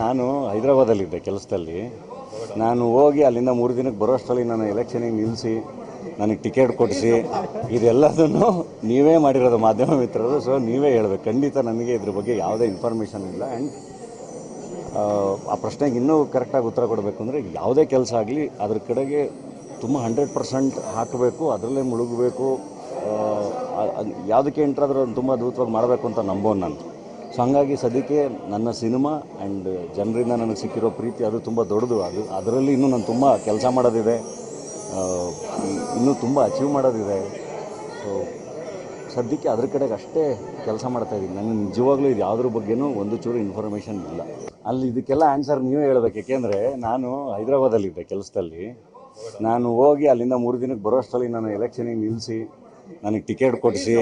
ನಾನು ಹೈದರಾಬಾದಲ್ಲಿದ್ದೆ ಕೆಲಸದಲ್ಲಿ. ನಾನು ಹೋಗಿ ಅಲ್ಲಿಂದ ಮೂರು ದಿನಕ್ಕೆ ಬರೋಷ್ಟರಲ್ಲಿ ನಾನು ಎಲೆಕ್ಷನಿಗೆ ನಿಲ್ಲಿಸಿ ನನಗೆ ಟಿಕೆಟ್ ಕೊಡಿಸಿ, ಇದೆಲ್ಲದನ್ನು ನೀವೇ ಮಾಡಿರೋದು ಮಾಧ್ಯಮ ಮಿತ್ರರು ಸೊ ನೀವೇ ಹೇಳಬೇಕು. ಖಂಡಿತ ನನಗೆ ಇದ್ರ ಬಗ್ಗೆ ಯಾವುದೇ ಇನ್ಫಾರ್ಮೇಷನ್ ಇಲ್ಲ. ಆ್ಯಂಡ್ ಆ ಪ್ರಶ್ನೆಗೆ ಇನ್ನೂ ಕರೆಕ್ಟಾಗಿ ಉತ್ತರ ಕೊಡಬೇಕು ಅಂದರೆ ಯಾವುದೇ ಕೆಲಸ ಆಗಲಿ, ಅದ್ರ ಕಡೆಗೆ ತುಂಬ ಹಂಡ್ರೆಡ್ ಪರ್ಸೆಂಟ್ ಹಾಕಬೇಕು, ಅದರಲ್ಲೇ ಮುಳುಗಬೇಕು. ಯಾವುದಕ್ಕೆ ಎಂಟ್ರಾದರೂ ತುಂಬ ಅದ್ಭುತವಾಗಿ ಮಾಡಬೇಕು ಅಂತ ನಂಬೋನು ನಾನು. ಸೊ ಹಂಗಾಗಿ ಸದ್ಯಕ್ಕೆ ನನ್ನ ಸಿನಿಮಾ ಆ್ಯಂಡ್ ಜನರಿಂದ ನನಗೆ ಸಿಕ್ಕಿರೋ ಪ್ರೀತಿ ಅದು ತುಂಬ ದೊಡ್ಡದು. ಅದು, ಅದರಲ್ಲಿ ಇನ್ನೂ ನಾನು ತುಂಬ ಕೆಲಸ ಮಾಡೋದಿದೆ. ಇನ್ನೂ ತುಂಬ ಅಚೀವ್ ಮಾಡೋದಿದೆ. ಸೊ ಸದ್ಯಕ್ಕೆ ಅದ್ರ ಕಡೆಗೆ ಅಷ್ಟೇ ಕೆಲಸ ಮಾಡ್ತಾಯಿದ್ದೀನಿ ನನಗೆ ನಿಜವಾಗ್ಲೂ ಇದು ಯಾವುದ್ರ ಬಗ್ಗೆನೂ ಒಂದು ಚೂರು ಇನ್ಫಾರ್ಮೇಷನ್ ಇಲ್ಲ. ಅಲ್ಲಿ ಇದಕ್ಕೆಲ್ಲ ಆನ್ಸರ್ ನೀವೇ ಹೇಳಬೇಕು. ಏಕೆಂದರೆ ನಾನು ಹೈದರಾಬಾದಲ್ಲಿದ್ದೆ ಕೆಲಸದಲ್ಲಿ. ನಾನು ಹೋಗಿ ಅಲ್ಲಿಂದ ಮೂರು ದಿನಕ್ಕೆ ಬರೋಷ್ಟರಲ್ಲಿ ನಾನು ಎಲೆಕ್ಷನಿಗೆ ನಿಲ್ಲಿಸಿ ನನಗೆ ಟಿಕೆಟ್ ಕೊಡಿಸಿ.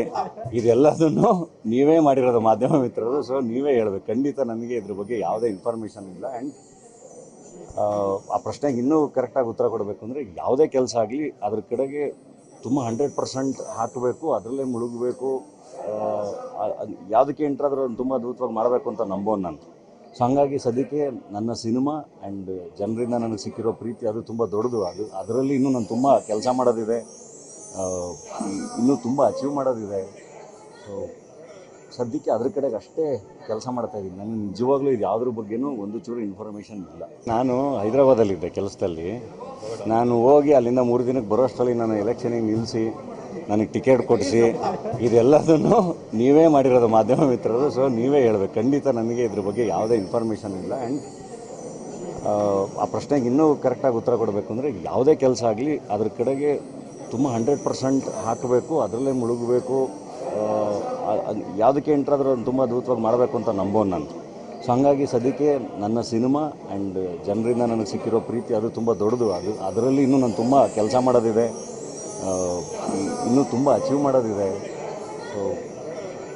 ಇದೆಲ್ಲದನ್ನು ನೀವೇ ಮಾಡಿರೋದು ಮಾಧ್ಯಮ ಮಿತ್ರರು ಸೊ ನೀವೇ ಹೇಳಬೇಕು. ಖಂಡಿತ ನನಗೆ ಇದ್ರ ಬಗ್ಗೆ ಯಾವುದೇ ಇನ್ಫಾರ್ಮೇಷನ್ ಇಲ್ಲ. ಆ್ಯಂಡ್ ಆ ಪ್ರಶ್ನೆಗೆ ಇನ್ನೂ ಕರೆಕ್ಟಾಗಿ ಉತ್ತರ ಕೊಡಬೇಕು ಅಂದರೆ ಯಾವುದೇ ಕೆಲಸ ಆಗಲಿ, ಅದ್ರ ಕಡೆಗೆ ತುಂಬ ಹಂಡ್ರೆಡ್ ಪರ್ಸೆಂಟ್ ಹಾಕಬೇಕು, ಅದರಲ್ಲೇ ಮುಳುಗಬೇಕು. ಯಾವುದಕ್ಕೆ ಎಂಟ್ರಾದ್ರೂ ತುಂಬ ಅದ್ಭುತವಾಗಿ ಮಾಡಬೇಕು ಅಂತ ನಂಬೋನು ನಾನು. ಸೊ ಹಂಗಾಗಿ ಸದ್ಯಕ್ಕೆ ನನ್ನ ಸಿನಿಮಾ ಆ್ಯಂಡ್ ಜನರಿಂದ ನನಗೆ ಸಿಕ್ಕಿರೋ ಪ್ರೀತಿ ಅದು ತುಂಬ ದೊಡ್ಡದು. ಅದು, ಅದರಲ್ಲಿ ಇನ್ನೂ ನಾನು ತುಂಬ ಕೆಲಸ ಮಾಡೋದಿದೆ. ಇನ್ನೂ ತುಂಬ ಅಚೀವ್ ಮಾಡೋದಿದೆ. ಸೊ ಸದ್ಯಕ್ಕೆ ಅದ್ರ ಕಡೆಗೆ ಅಷ್ಟೇ ಕೆಲಸ ಮಾಡ್ತಾ ಇದ್ದೀನಿ ನನಗೆ ನಿಜವಾಗ್ಲೂ ಇದು ಯಾವುದ್ರ ಬಗ್ಗೆನೂ ಒಂದು ಚೂರು ಇನ್ಫಾರ್ಮೇಷನ್ ಇಲ್ಲ. ನಾನು ಹೈದರಾಬಾದಲ್ಲಿದ್ದೆ ಕೆಲಸದಲ್ಲಿ. ನಾನು ಹೋಗಿ ಅಲ್ಲಿಂದ ಮೂರು ದಿನಕ್ಕೆ ಬರೋಷ್ಟರಲ್ಲಿ ನಾನು ಎಲೆಕ್ಷನಿಗೆ ನಿಲ್ಲಿಸಿ ನನಗೆ ಟಿಕೆಟ್ ಕೊಡಿಸಿ, ಇದೆಲ್ಲದನ್ನು ನೀವೇ ಮಾಡಿರೋದು ಮಾಧ್ಯಮ ಮಿತ್ರರು. ಸೊ ನೀವೇ ಹೇಳಬೇಕು. ಖಂಡಿತ ನನಗೆ ಇದ್ರ ಬಗ್ಗೆ ಯಾವುದೇ ಇನ್ಫಾರ್ಮೇಷನ್ ಇಲ್ಲ. ಆ್ಯಂಡ್ ಆ ಪ್ರಶ್ನೆಗೆ ಇನ್ನೂ ಕರೆಕ್ಟಾಗಿ ಉತ್ತರ ಕೊಡಬೇಕು ಅಂದರೆ ಯಾವುದೇ ಕೆಲಸ ಆಗಲಿ ಅದ್ರ ಕಡೆಗೆ ತುಂಬ ಹಂಡ್ರೆಡ್ ಪರ್ಸೆಂಟ್ ಹಾಕಬೇಕು, ಅದರಲ್ಲೇ ಮುಳುಗಬೇಕು ಯಾವುದಕ್ಕೆ ಎಂಟ್ರಾದರೂ ತುಂಬ ಅದ್ಭುತವಾಗಿ ಮಾಡಬೇಕು ಅಂತ ನಂಬೋನು ನಾನು. ಸೊ ಹಂಗಾಗಿ ಸದ್ಯಕ್ಕೆ ನನ್ನ ಸಿನಿಮಾ ಆ್ಯಂಡ್ ಜನರಿಂದ ನನಗೆ ಸಿಕ್ಕಿರೋ ಪ್ರೀತಿ ಅದು ತುಂಬ ದೊಡ್ಡದು. ಅದು, ಅದರಲ್ಲಿ ಇನ್ನೂ ನಾನು ತುಂಬ ಕೆಲಸ ಮಾಡೋದಿದೆ. ಇನ್ನೂ ತುಂಬ ಅಚೀವ್ ಮಾಡೋದಿದೆ. ಸೊ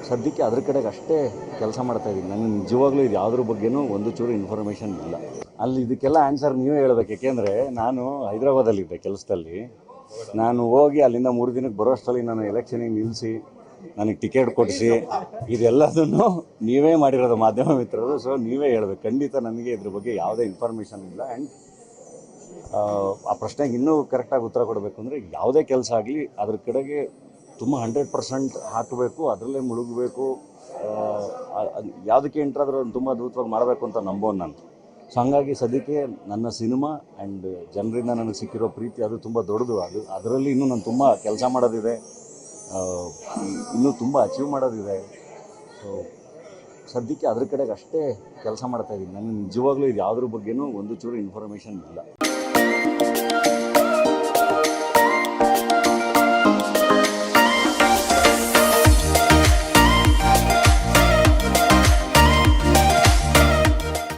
ಸದ್ಯಕ್ಕೆ ಅದ್ರ ಕಡೆಗೆ ಅಷ್ಟೇ ಕೆಲಸ ಮಾಡ್ತಾ ಇದ್ದೀನಿ. ನನಗೆ ನಿಜವಾಗ್ಲೂ ಇದು ಯಾವುದ್ರ ಬಗ್ಗೆನೂ ಒಂದು ಚೂರು ಇನ್ಫಾರ್ಮೇಷನ್ ಇಲ್ಲ. ಅಲ್ಲಿ ಇದಕ್ಕೆಲ್ಲ ಆನ್ಸರ್ ನೀವೇ ಹೇಳ್ಬೇಕು. ಯಾಕೆಂದರೆ ನಾನು ಹೈದರಾಬಾದಲ್ಲಿದ್ದೆ ಕೆಲಸದಲ್ಲಿ. ನಾನು ಹೋಗಿ ಅಲ್ಲಿಂದ ಮೂರು ದಿನಕ್ಕೆ ಬರೋಷ್ಟರಲ್ಲಿ ನಾನು ಎಲೆಕ್ಷನಿಗೆ ನಿಲ್ಲಿಸಿ ನನಗೆ ಟಿಕೆಟ್ ಕೊಡಿಸಿ, ಇದೆಲ್ಲದನ್ನು ನೀವೇ ಮಾಡಿರೋದು ಮಾಧ್ಯಮ ಮಿತ್ರರು ಸೊ ನೀವೇ ಹೇಳಬೇಕು. ಖಂಡಿತ ನನಗೆ ಇದ್ರ ಬಗ್ಗೆ ಯಾವುದೇ ಇನ್ಫಾರ್ಮೇಷನ್ ಇಲ್ಲ. ಆ್ಯಂಡ್ ಆ ಪ್ರಶ್ನೆಗೆ ಇನ್ನೂ ಕರೆಕ್ಟಾಗಿ ಉತ್ತರ ಕೊಡಬೇಕು ಅಂದರೆ ಯಾವುದೇ ಕೆಲಸ ಆಗಲಿ, ಅದ್ರ ಕಡೆಗೆ ತುಂಬ ಹಂಡ್ರೆಡ್ ಪರ್ಸೆಂಟ್ ಹಾಕಬೇಕು, ಅದರಲ್ಲೇ ಮುಳುಗಬೇಕು. ಯಾವುದಕ್ಕೆ ಅದನ್ನು ತುಂಬ ಅದ್ಭುತವಾಗಿ ಮಾಡಬೇಕು ಅಂತ ನಂಬೋನು ನಾನು. ಸೊ ಹಂಗಾಗಿ ಸದ್ಯಕ್ಕೆ ನನ್ನ ಸಿನಿಮಾ ಆ್ಯಂಡ್ ಜನರಿಂದ ನನಗೆ ಸಿಕ್ಕಿರೋ ಪ್ರೀತಿ ಅದು ತುಂಬ ದೊಡ್ಡದು. ಅದು ಅದರಲ್ಲಿ ಇನ್ನೂ ನಾನು ತುಂಬ ಕೆಲಸ ಮಾಡೋದಿದೆ. ಇನ್ನೂ ತುಂಬ ಅಚೀವ್ ಮಾಡೋದಿದೆ. ಸೊ ಸದ್ಯಕ್ಕೆ ಅದ್ರ ಕಡೆಗೆ ಅಷ್ಟೇ ಕೆಲಸ ಮಾಡ್ತಾ ಇದ್ದೀನಿ ನನಗೆ ನಿಜವಾಗ್ಲೂ ಇದು ಯಾವುದ್ರ ಬಗ್ಗೆನೂ ಒಂದು ಚೂರು ಇನ್ಫಾರ್ಮೇಷನ್ ಇಲ್ಲ.